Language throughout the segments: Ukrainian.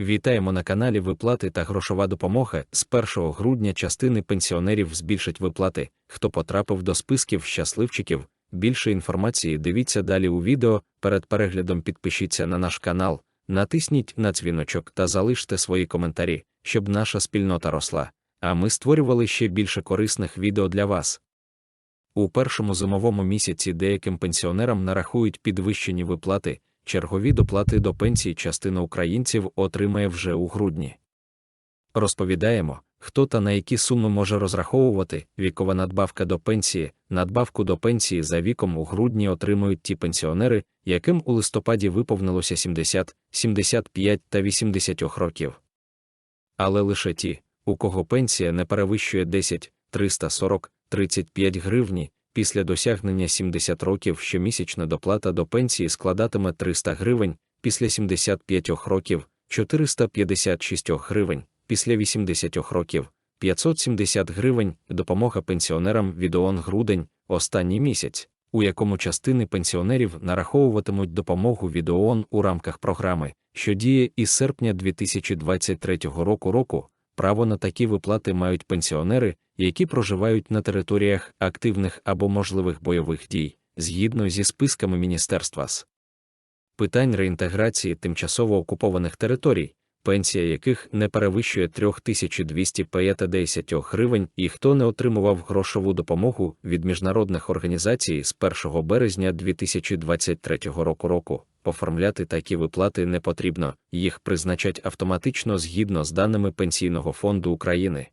Вітаємо на каналі Виплати та грошова допомога. З 1 грудня частини пенсіонерів збільшать виплати. Хто потрапив до списків щасливчиків. Більше інформації дивіться далі у відео. Перед переглядом підпишіться на наш канал, натисніть на дзвіночок та залиште свої коментарі, щоб наша спільнота росла. А ми створювали ще більше корисних відео для вас. У першому зимовому місяці деяким пенсіонерам нарахують підвищені виплати, чергові доплати до пенсії частина українців отримає вже у грудні. Розповідаємо, хто та на які суми може розраховувати вікова надбавка до пенсії, надбавку до пенсії за віком у грудні отримують ті пенсіонери, яким у листопаді виповнилося 70, 75 та 80 років. Але лише ті, у кого пенсія не перевищує 10, 340, 35 гривні, після досягнення 70 років щомісячна доплата до пенсії складатиме 300 гривень, після 75 років 456 гривень, після 80 років 570 гривень, допомога пенсіонерам від ООН грудень, останній місяць, у якому частини пенсіонерів нараховуватимуть допомогу від ООН у рамках програми, що діє із серпня 2023 року року. Право на такі виплати мають пенсіонери, які проживають на територіях активних або можливих бойових дій, згідно зі списками Міністерства з питань реінтеграції тимчасово окупованих територій, пенсія яких не перевищує 3250 гривень і хто не отримував грошову допомогу від міжнародних організацій з 1 березня 2023 року року. Оформляти такі виплати не потрібно, їх призначать автоматично згідно з даними Пенсійного фонду України.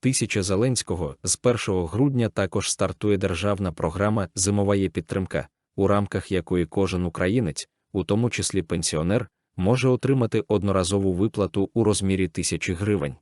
Тисяча Зеленського з 1 грудня також стартує державна програма Зимова є підтримка, у рамках якої кожен українець, у тому числі пенсіонер, може отримати одноразову виплату у розмірі тисячі гривень.